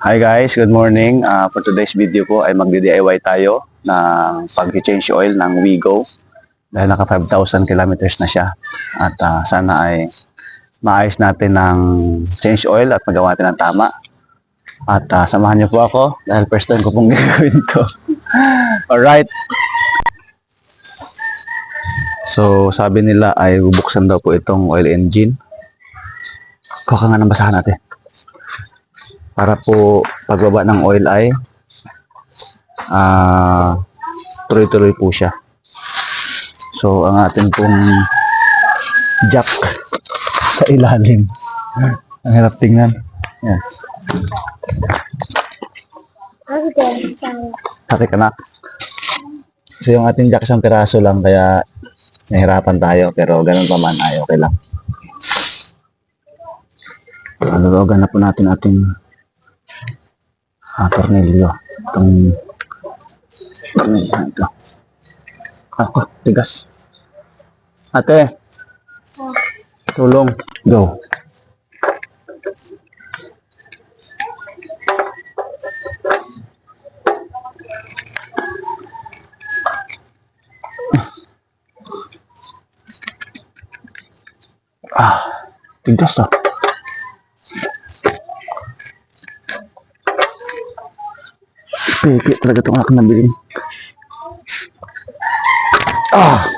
Hi guys, good morning. Ah, for today's video po ay magdi-DIY tayo ng pag-change oil ng Wigo dahil naka 5,000 kilometers na siya. At ah, sana ay maayos natin ng change oil at magawa natin ng tama. At ah, samahan niyo po ako dahil first time ko pong gagawin to. Alright. So, sabi nila ay bubuksan daw po itong oil engine. Kuha nga ng basahan natin para po pagbaba ng oil ay ah tuloy-tuloy po siya. So, ang atin pong jack sa ilalim. Ang hirap tingnan. Yan. Pati ka na. So, yung ating jack isang piraso lang kaya nahirapan tayo pero ganun pa man ay okay lang. Alulugan na po natin ating Ah, Cornelio. Itong... Cornelio, ito. Ako, tigas. Ate. Tulong. Go. Ah, tigas ah. Peke talaga itong aking nabili. Ah!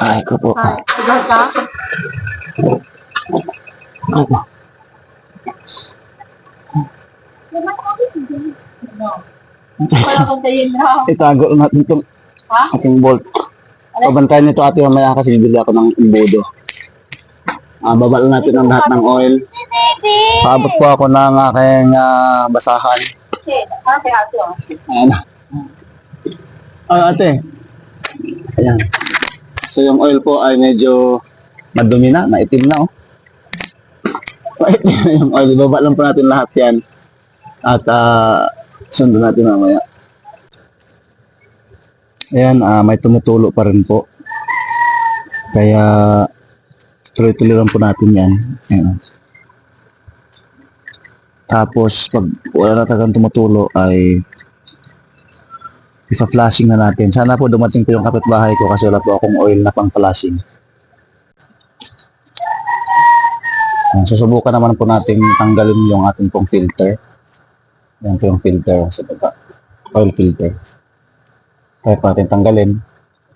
Ay, ko po. Ako. Itago lang natin itong ating bolt. Pabantayan nito ate mamaya kasi bibili ako ng imbudo. Ah, baba lang natin ang lahat ng oil. Paabot po ako ng aking ah, basahan. Ayan na. Ay, ate. Ayan. So yung oil po ay medyo madumi na, maitim na oh. Maitim na yung oil. Baba lang po natin lahat yan. At ah, sundan natin mamaya. Ayan, ah, may tumutulo pa rin po. Kaya tuloy-tuloy lang po natin yan. Ayan. Tapos, pag wala na talagang tumutulo ay isa-flashing na natin. Sana po dumating po yung kapitbahay ko kasi wala po akong oil na pang-flashing. Ayan, Susubukan naman po natin tanggalin yung ating pong filter. Yan po yung filter sa baba. Oil filter. Kaya natin tanggalin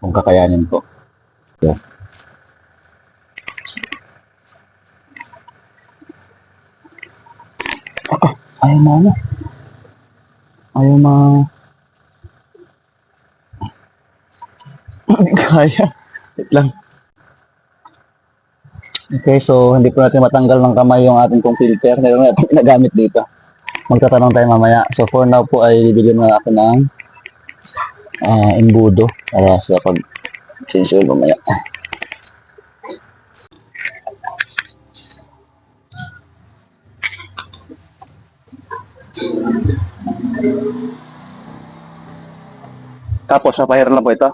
kung kakayanin po. Yan. Ah, ayaw mo ano? Ayaw ma... Kaya. Wait lang. Okay, so hindi po natin matanggal ng kamay yung ating pong filter. Meron natin ginagamit dito. Magtatanong tayo mamaya. So for now po ay bibigyan na ako ng ah imbudo para sa pag change oil mamaya. Tapos, napahira lang po ito.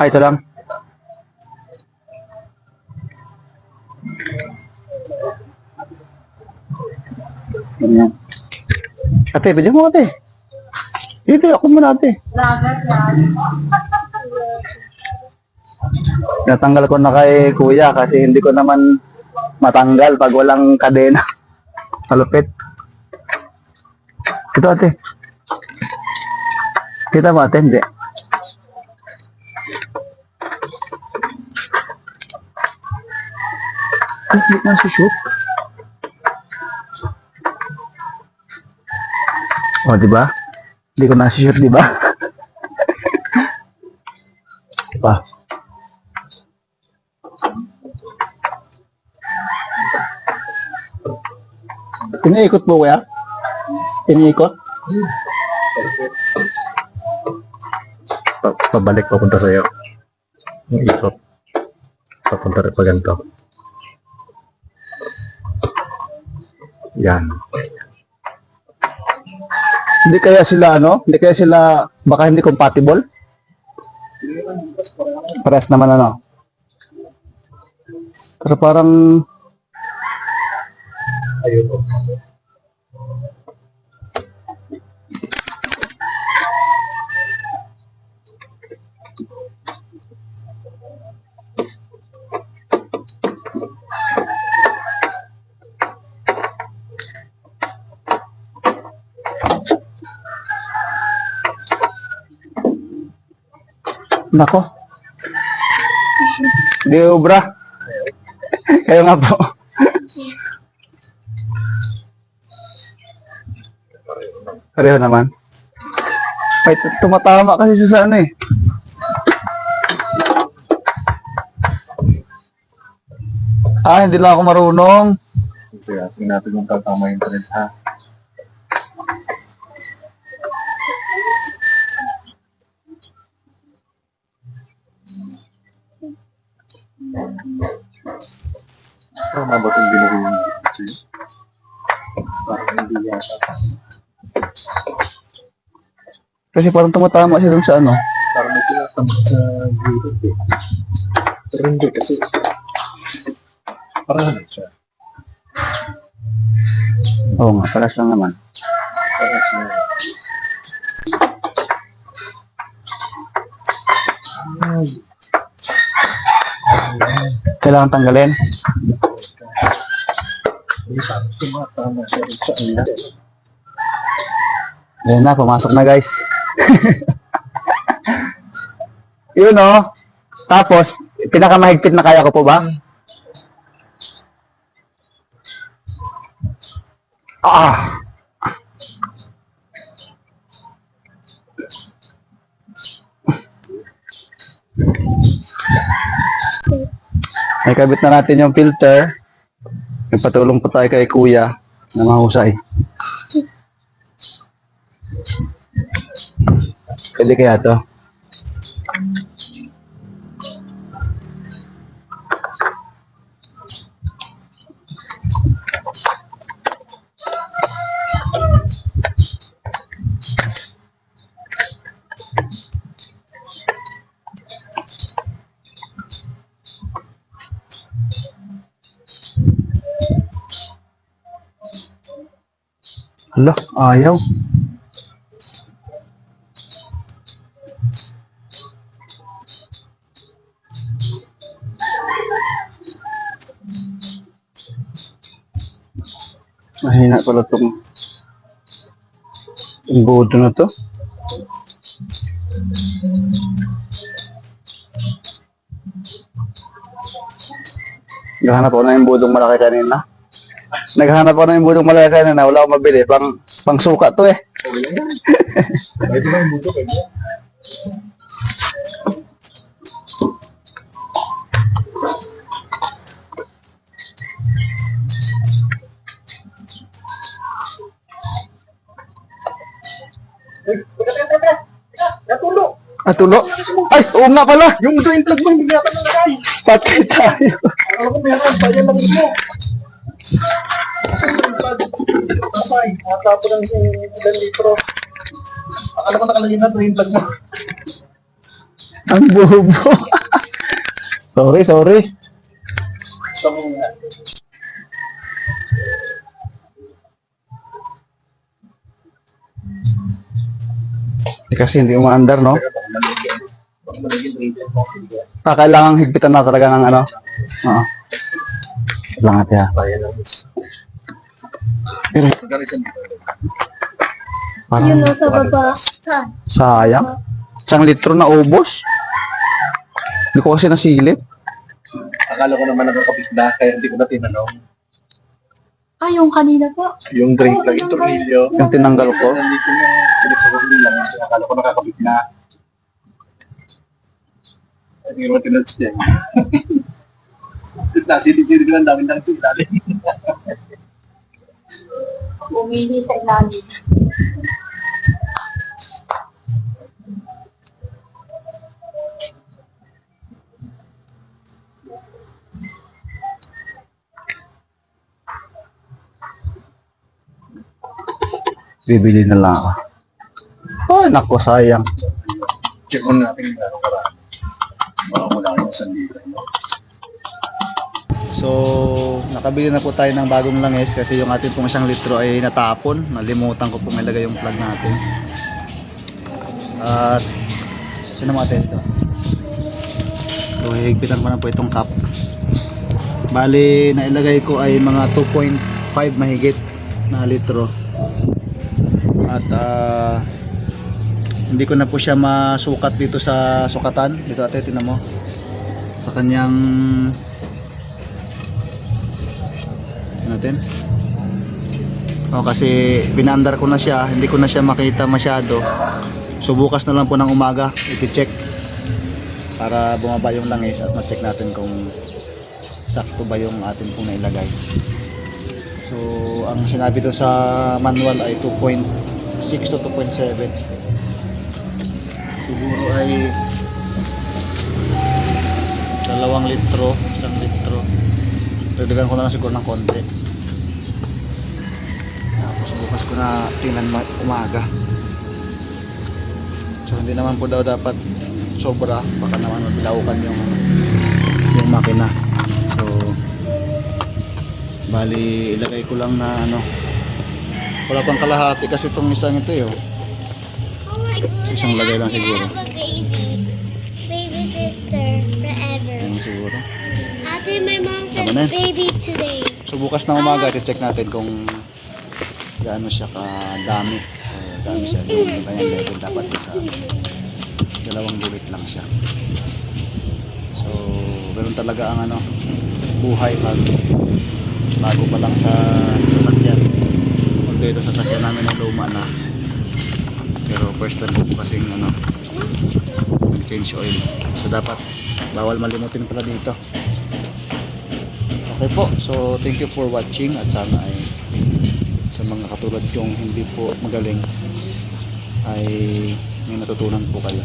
Ah, ito lang. Ganyan. Ate, pwede mo ate. Dito, ako muna ate. Natanggal ko na kay kuya kasi hindi ko naman matanggal pag walang kadena. Malupit. Ito ate. Kita mo ate, hindi. Ay, hindi na shoot. O, di ba? Hindi ko na-shoot, di ba? pa. Iniikot po kuya? Iniikot? Pa pabalik papunta sa'yo. Iikot. Papunta rin pa. Hindi kaya sila ano? Hindi kaya sila baka hindi compatible? Parehas naman ano? Pero parang Ayun Nako. Di obra. Kayo nga po. Pareho naman. Ay, t- tumatama kasi sa ano eh. Ah, hindi lang ako marunong. Kaya tingnan natin kung tatama yung thread ha. Tama ba itong ginawin mo? Parang hindi yata. Kasi parang tumatama siya dun sa ano. Parang may tinatamad sa gilid eh. Pero hindi kasi. Parang ano siya. Oo nga, paras lang naman. Parang siya. Kailangan tanggalin. Ayan na, pumasok na guys. Yun oh. Tapos, pinakamahigpit na kaya ko po ba? Ah! May kabit na natin yung filter. Nagpatulong po tayo kay kuya na mahusay. Pwede kaya to? Hala, ayaw. Mahina pala itong yung bodo na to. Naghanap ako na yung budong malaki kanina. Naghanap ako na yung budong malaki kanina. Wala akong mabili. Pang, pang suka to eh. Okay lang yan. Natulo! Ah, tulo. Ay, oo nga pala. Yung drain plug mo, hindi yata nalagay. Patay tayo. Akala ko meron, pa yan lang mo. Yung tapay, natapo lang yung ilang litro. Akala ko na drain plug mo. Ang bobo. sorry, sorry. Ito. Eh, kasi hindi umaandar, no? Ah, kailangan higpitan na talaga ng ano. Oo. Langat ya. Bayan lang. Pero Pagkarisan mo. parang Yun o, sa baba. Saan? sayang. Isang litro na ubos. Hindi ko kasi nasilip. Akala ko naman nakakapit na, kaya hindi ko na tinanong. Ah, yung kanina po. Yung drain plug, yung tornilyo. Yung tinanggal ko. Nandito yung pinagsasabi lang. Kaya akala ko nakakapit na. Hindi ko naman tinanong siya. Nasilip-silip lang, dami lang sila. Umili sa ilalim. Bibili na lang ako. Ay, nako, sayang. Check on natin gano'ng karami. Baka wala yung sandito. So, nakabili na po tayo ng bagong langis kasi yung ating pong isang litro ay natapon. Nalimutan ko pong ilagay yung plug natin. At, tinan natin ito. So, higpitan ko na po itong cup. Bali, nailagay ko ay mga 2.5 mahigit na litro. At, ah, hindi ko na po siya masukat dito sa sukatan. Dito ate, tinan mo. Sa kanyang natin. O kasi binandar ko na siya, hindi ko na siya makita masyado. So bukas na lang po ng umaga, i-check para bumaba yung langis at ma-check natin kung sakto ba yung atin pong nailagay. So ang sinabi doon sa manual ay 2.6 to 2.7. Siguro ay dalawang litro, isang litro. Dagdagan ko na lang siguro ng konti. Tapos bukas ko na tingnan ma- umaga. So hindi naman po daw dapat sobra, baka naman mabilaukan yung yung makina. So bali ilagay ko lang na ano wala pang kalahati kasi itong isang ito eh. oh. Oh god, Isang lagay lang siguro. baby. Baby sister forever. Siguro. Ate, my mom said Tama na. baby today. So bukas na umaga, i-check natin kung gaano siya kadami. O gaano siya yung kanyang level dapat sa dalawang gulit lang siya. So, ganun talaga ang ano, buhay pag bago pa lang sa sasakyan. Although ito sasakyan namin ay luma na. Pero first time ko kasing ano, change oil. So dapat bawal malimutin pala dito. Okay po, so thank you for watching at sana ay sa mga katulad kong hindi po magaling ay may natutunan po kayo.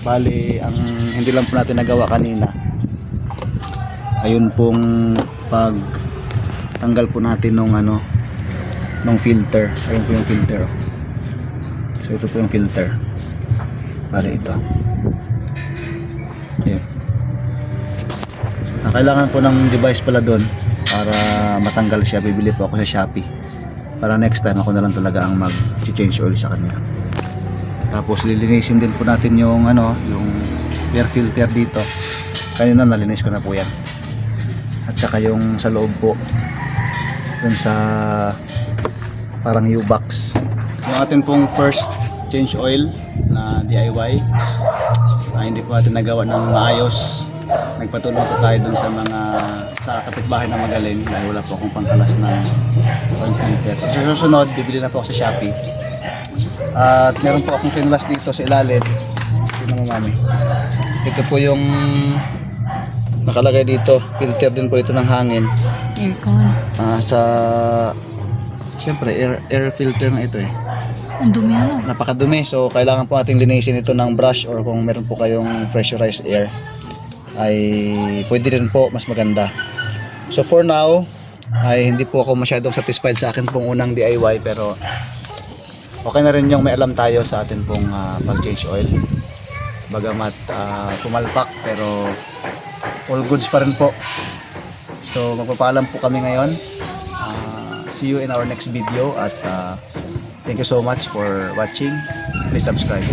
Bali, ang hindi lang po natin nagawa kanina ayun pong pag tanggal po natin nung ano nung filter. Ayun po yung filter. oh. So ito po yung filter. Bali ito. Ayun. Ang kailangan po ng device pala doon para matanggal siya. Bibili po ako sa Shopee. Para next time ako na lang talaga ang mag-change oil sa kanya. Tapos lilinisin din po natin yung ano, yung air filter dito. Kanina nalinis ko na po yan. At saka yung sa loob po dun sa parang U-box. Yung atin pong first change oil na DIY ah, hindi po natin nagawa ng maayos nagpatulong po tayo dun sa mga sa kapitbahay na magaling dahil wala po akong pangkalas ng oil filter. Sa susunod, bibili na po ako sa Shopee. At meron po akong kinulas dito sa ilalim. Tingnan mo mami. Ito po yung nakalagay dito. Filter din po ito ng hangin. Aircon. Ah, sa Siyempre, air, air filter na ito eh. Ang dumi ano. Napakadumi. So, kailangan po natin linisin ito ng brush or kung meron po kayong pressurized air ay pwede rin po mas maganda. So, for now, ay hindi po ako masyadong satisfied sa akin pong unang DIY pero okay na rin yung may alam tayo sa atin pong ah, pag-change oil. Bagamat ah, pumalpak pero all goods pa rin po. So, magpapaalam po kami ngayon. Ah, see you in our next video at ah, thank you so much for watching. Please subscribe.